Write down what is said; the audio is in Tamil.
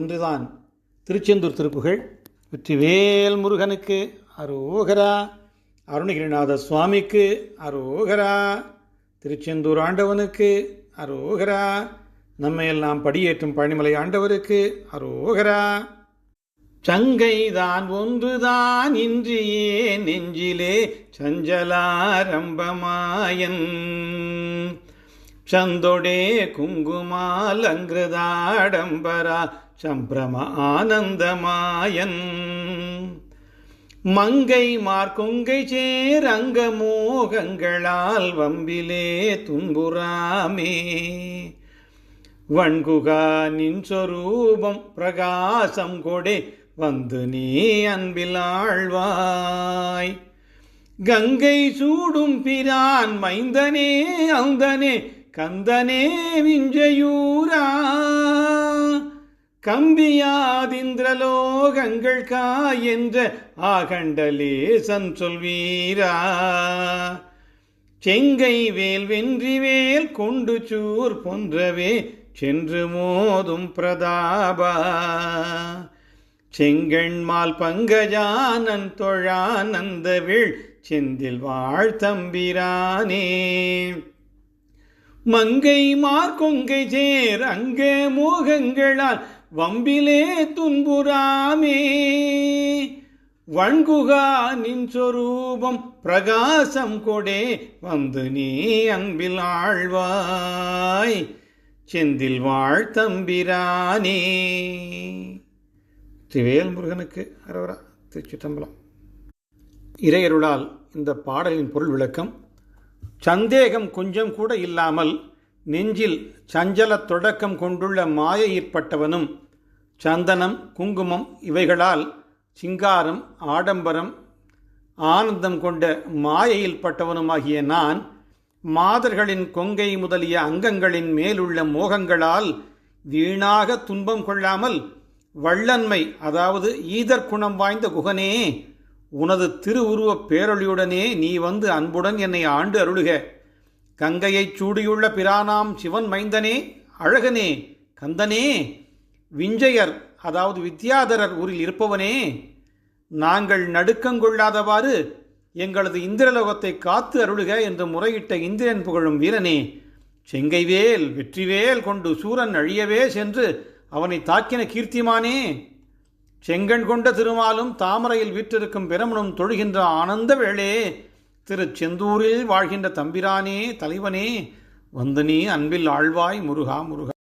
ஒன்றுதான். திருச்செந்தூர் திருப்புகழ் வெற்றிவேல் முருகனுக்கு அரோகரா. அருணகிரிநாத சுவாமிக்கு அரோகரா. திருச்செந்தூர் ஆண்டவனுக்கு அரோகரா. நம்மையெல்லாம் படியேற்றும் பழனிமலை ஆண்டவருக்கு அரோகரா. சங்கைதான் ஒன்றுதான் இன்றியே நெஞ்சிலே சஞ்சலாரம்பமாயன். சந்தொடே குங்குமால் சம்பிரம ஆனந்தமாயன் மங்கை மார்கொங்கை சேர் அங்க மோகங்களால் வம்பிலே துன்புறாமே. வண்குகா நின் சொரூபம் பிரகாசம் கொடே வந்து நீ அன்பிலாழ்வாய் கங்கை சூடும் பிரான் மைந்தனே அந்தனே கந்தனே விஞ்சயூரா. கம்பியாதிந்திரலோகங்கள் கா என்ற ஆகண்டலேசன் சொல்வீரா. செங்கை வேல் வென்றி வேல் கொண்டு சூர் போன்றவே சென்று மோதும் பிரதாபா. செங்கண்மால் பங்கஜானன் தொழானந்த வீழ் செந்தில் வாழ்த்தம்பிரானே மங்கை மார்கொங்கை சேர் அங்க மோகங்களால் வம்பிலே துன்புறாமே. வண்குகா நின் சொரூபம் பிரகாசம் கொடே வந்து நீ அன்பில் ஆழ்வாய். செந்தில் வாழ்த்தம்பிரானே திவேல் முருகனுக்கு அரவரா திருச்சிட்டம்பலம் இறையருளால் இந்த பாடலின் பொருள் விளக்கம் சந்தேகம் கொஞ்சம் கூட இல்லாமல் நெஞ்சில் சஞ்சல தொடக்கம் கொண்டுள்ள மாயையிற்பட்டவனும் சந்தனம் குங்குமம் இவைகளால் சிங்காரம் ஆடம்பரம் ஆனந்தம் கொண்ட மாயையில் பட்டவனுமாகிய நான் மாதர்களின் கொங்கை முதலிய அங்கங்களின் மேலுள்ள மோகங்களால் வீணாக துன்பம் கொள்ளாமல் வள்ளன்மை அதாவது ஈதர் குணம் வாய்ந்த குகனே உனது திருவுருவப் பேரொழியுடனே நீ வந்து அன்புடன் என்னை ஆண்டு அருளுக. கங்கையைச் சூடியுள்ள பிரானாம் சிவன் மைந்தனே அழகனே கந்தனே விஞ்சயர் அதாவது வித்யாதரர் ஊரில் இருப்பவனே நாங்கள் நடுக்கங்கொள்ளாதவாறு எங்களது இந்திரலோகத்தை காத்து அருளுக என்று முறையிட்ட இந்திரன் புகழும் வீரனே. செங்கைவேல் வெற்றிவேல் கொண்டு சூரன் அழியவே சென்று அவனை தாக்கின கீர்த்திமானே. செங்கண் கொண்ட திருமாலும் தாமரையில் வீற்றிருக்கும் பிரமனும் தொழுகின்ற ஆனந்த வேளே திரு செந்தூரில் வாழ்கின்ற தம்பிரானே தலைவனே வந்தனே அன்பில் ஆழ்வாய் முருகா முருகா.